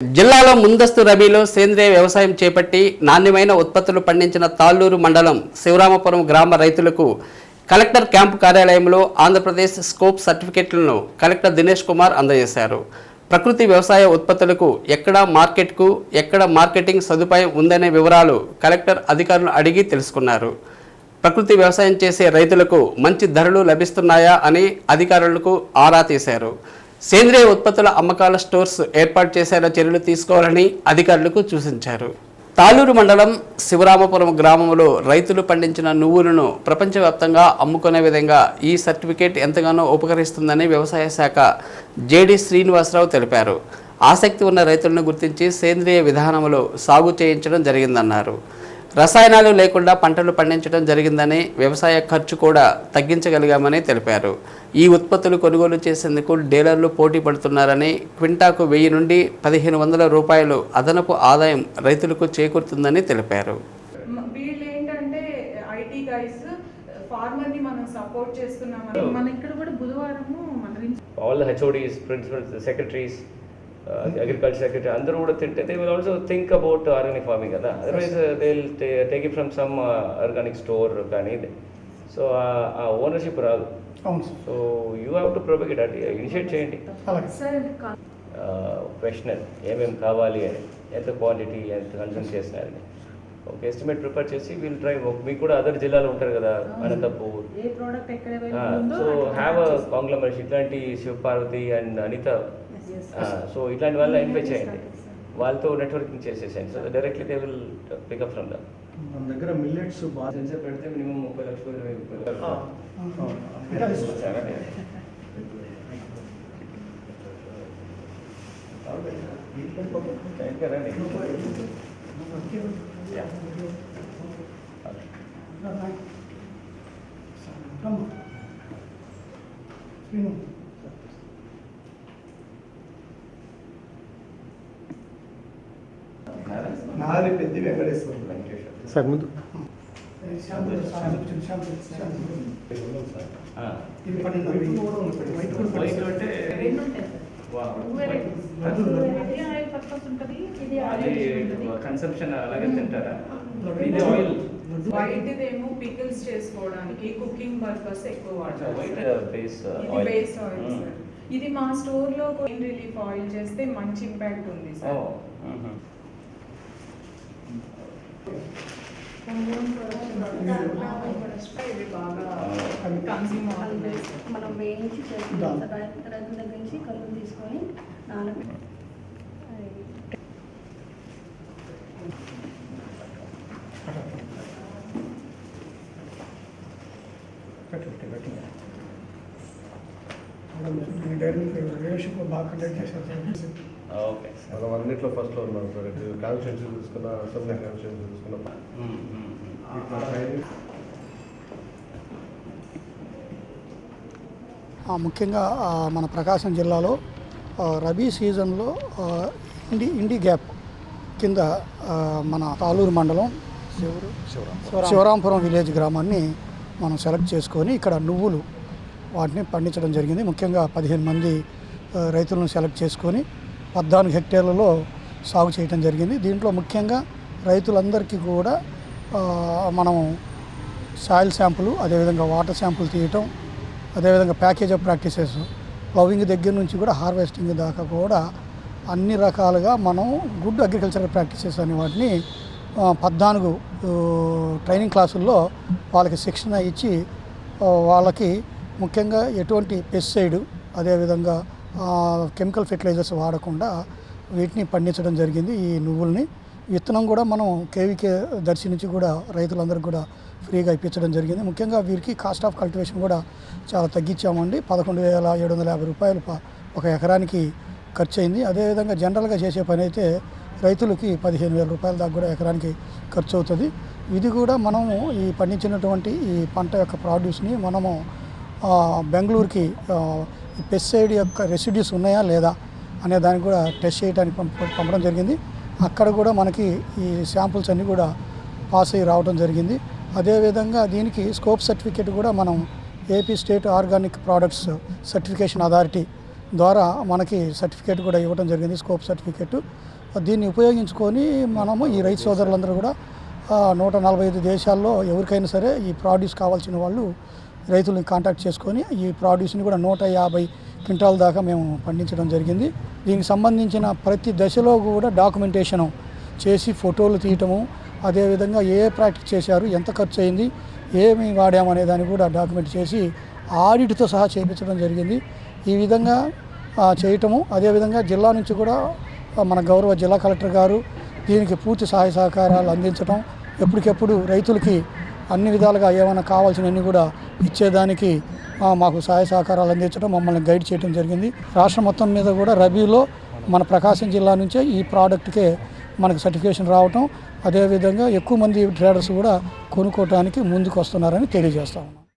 జిల్లాలో ముందస్తు రబీలో సేంద్రియ వ్యవసాయం చేపట్టి నాణ్యమైన ఉత్పత్తులు పండించిన తాళ్ళూరు మండలం శివరామపురం గ్రామ రైతులకు కలెక్టర్ క్యాంపు కార్యాలయంలో ఆంధ్రప్రదేశ్ స్కోప్ సర్టిఫికెట్లను కలెక్టర్ దినేష్ కుమార్ అందజేశారు. ప్రకృతి వ్యవసాయ ఉత్పత్తులకు ఎక్కడ మార్కెట్కు ఎక్కడ మార్కెటింగ్ సదుపాయం ఉందనే వివరాలు కలెక్టర్ అధికారులను అడిగి తెలుసుకున్నారు. ప్రకృతి వ్యవసాయం చేసే రైతులకు మంచి ధరలు లభిస్తున్నాయా అని అధికారులకు ఆరా తీశారు. సేంద్రియ ఉత్పత్తుల అమ్మకాల స్టోర్స్ ఏర్పాటు చేసేలా చర్యలు తీసుకోవాలని అధికారులకు సూచించారు. తాలూరు మండలం శివరామపురం గ్రామంలో రైతులు పండించిన నువ్వులను ప్రపంచవ్యాప్తంగా అమ్ముకునే విధంగా ఈ సర్టిఫికేట్ ఎంతగానో ఉపకరిస్తుందని వ్యవసాయ శాఖ జేడి శ్రీనివాసరావు తెలిపారు. ఆసక్తి ఉన్న రైతులను గుర్తించి సేంద్రియ విధానంలో సాగు చేయించడం జరిగిందన్నారు. రసాయనాలు లేకుండా పంటలు పండించడం జరిగిందని వ్యవసాయ ఖర్చు కూడా తగ్గించగలిగామని తెలిపారు. ఈ ఉత్పత్తులు కొనుగోలు చేసేందుకు డీలర్లు పోటీ పడుతున్నారని క్వింటాకు వెయ్యి నుండి పదిహేను వందల రూపాయలు అదనపు ఆదాయం రైతులకు చేకూరుతుందని తెలిపారు. మ- వీళ్ళు ఏంటంటే ఐటీ గైస్ ఫార్మర్ని మనం సపోర్ట్ చేస్తున్నామని మన ఇక్కడ కూడా బుధవారము మన రిమ్- all the HODs, secretaries, uh, secretary, అందరూ కూడా తింటే they will also think about organic farming కదా. Otherwise they will take it from some organic store కానీ సో ఆ ఓనర్షిప్ రాదు. So you have to propagate అది ఇనిషియేట్ చేయండి క్వశ్చనర్ ఏమేమి కావాలి అని ఎంత క్వాంటిటీ ఎంత కన్సూమ్ చేస్తున్నారని. ఒక ఎస్టిమేట్ ప్రిపేర్ చేసి వీల్ ట్రై మీకు కూడా అదర్ జిల్లాలో ఉంటారు కదా అనంతపూర్. So have uh. కాంగ్లమరేషన్ ఇట్లాంటి శివపార్వతి అండ్ అనిత. సో ఇట్లాంటి వాళ్ళని ఐడెంటిఫై చేయండి Started, sir. వాళ్ళతో నెట్వర్కింగ్ చేసేసేయండి so directly they will pick up from them మన దగ్గర మిల్లెట్స్ బాగా సెన్సర్ పెడితే మినిమం ముప్పై లక్షలు ఇరవై ముప్పై లక్షలు ఆయిల్ ఉంటుంది కన్సంప్షన్ అలాగే తింటారా? ఇది ఆయిల్. వైట్ ఇదేమో పికిల్స్ చేసుకోవడానికి కుకింగ్ పర్పస్ ఎక్కువ వాడతారు వైట్ బేస్ ఇది సార్. మా స్టోర్లో పెయిన్ రిలీఫ్ ఆయిల్ చేస్తే మంచి ఇంపాక్ట్ ఉంది సార్ ఇది బాగా కన్స్యూమ్ అవుతుంది మనం వేయించి చేసిన రైతు రైతుల దగ్గర నుంచి కలుపు తీసుకొని నానబెట్టి ఓకే మనం అన్నిట్లో ఫస్ట్లో ఉన్నాం సార్ చూసుకున్న అసెంబ్లీ చూసుకున్న. ఇట్లా ట్రైనింగ్ ఆ, ముఖ్యంగా మన ప్రకాశం జిల్లాలో రబీ సీజన్లో ఇండి ఇండి గ్యాప్ కింద మన తాలూరు మండలం శివరాంపురం విలేజ్ గ్రామాన్ని మనం సెలెక్ట్ చేసుకొని ఇక్కడ నువ్వులు వాటిని పండించడం జరిగింది. ముఖ్యంగా పదిహేను మంది రైతులను సెలెక్ట్ చేసుకొని పద్నాలుగు హెక్టేర్లలో సాగు చేయడం జరిగింది. దీంట్లో ముఖ్యంగా రైతులందరికీ కూడా మనం సాయిల్ శాంపుల్ అదేవిధంగా వాటర్ శాంపుల్ తీయటం అదేవిధంగా ప్యాకేజ్ ఆఫ్ ప్రాక్టీసెస్ ప్లవింగ్ దగ్గర నుంచి కూడా హార్వెస్టింగ్ దాకా కూడా అన్ని రకాలుగా మనం గుడ్ అగ్రికల్చరల్ ప్రాక్టీసెస్ అనే వాటిని పద్నాలుగు ట్రైనింగ్ క్లాసుల్లో వాళ్ళకి శిక్షణ ఇచ్చి వాళ్ళకి ముఖ్యంగా ఎటువంటి పెస్టిసైడ్ అదేవిధంగా కెమికల్ ఫెర్టిలైజర్స్ వాడకుండా వీటిని పండించడం జరిగింది ఈ నువ్వుల్ని. విత్తనం కూడా మనం కేవీకే దర్శి నుంచి కూడా రైతులందరికీ కూడా ఫ్రీగా ఇప్పించడం జరిగింది. ముఖ్యంగా వీరికి కాస్ట్ ఆఫ్ కల్టివేషన్ కూడా చాలా తగ్గించామండి. పదకొండు వేల ఏడు వందల యాభై రూపాయలు ఒక ఎకరానికి ఖర్చు అయింది అదేవిధంగా జనరల్గా చేసే పని అయితే రైతులకి పదిహేను వేల రూపాయల దాకా కూడా ఎకరానికి ఖర్చు అవుతుంది ఇది కూడా మనము ఈ పండించినటువంటి ఈ పంట యొక్క ప్రాడ్యూస్ని మనము బెంగళూరుకి పెస్టిసైడ్ యొక్క రెసిడ్యూస్ ఉన్నాయా లేదా అనే దానికి కూడా టెస్ట్ చేయడానికి పంపడం జరిగింది. అక్కడ కూడా మనకి ఈ శాంపుల్స్ అన్నీ కూడా పాస్ అయ్యి రావడం జరిగింది. అదేవిధంగా దీనికి స్కోప్ సర్టిఫికేట్ కూడా మనం AP state organic products certification authority ద్వారా మనకి సర్టిఫికేట్ కూడా ఇవ్వడం జరిగింది స్కోప్ సర్టిఫికేట్. దీన్ని ఉపయోగించుకొని మనము ఈ రైతు సోదరులందరూ కూడా నూట నలభై ఐదు దేశాల్లో ఎవరికైనా సరే ఈ ప్రాడ్యూస్ కావాల్సిన వాళ్ళు రైతులను కాంటాక్ట్ చేసుకొని ఈ ప్రాడ్యూస్ని కూడా నూట యాభై క్వింటాల దాకా మేము పండించడం జరిగింది. దీనికి సంబంధించిన ప్రతి దశలో కూడా డాక్యుమెంటేషను చేసి ఫోటోలు తీయటము అదేవిధంగా ఏ ప్రాక్టీస్ చేశారు ఎంత ఖర్చు అయింది ఏమి వాడామనే దాన్ని కూడా డాక్యుమెంట్ చేసి ఆడిట్తో సహా చేయించడం జరిగింది. ఈ విధంగా చేయటము అదేవిధంగా జిల్లా నుంచి కూడా మన గౌరవ జిల్లా కలెక్టర్ గారు దీనికి పూర్తి సహాయ సహకారాలు అందించడం ఎప్పటికెప్పుడు రైతులకి అన్ని విధాలుగా ఏమైనా కావాల్సినవన్నీ కూడా ఇచ్చేదానికి మాకు సహాయ సహకారాలు అందించడం మమ్మల్ని గైడ్ చేయడం జరిగింది. రాష్ట్రం మొత్తం మీద కూడా రబీలో మన ప్రకాశం జిల్లా నుంచే ఈ ప్రోడక్ట్కే మనకు సర్టిఫికేషన్ రావటం. అదేవిధంగా ఎక్కువ మంది ట్రేడర్స్ కూడా కొనుక్కోవడానికి ముందుకు వస్తున్నారని తెలియజేస్తా ఉన్నాం.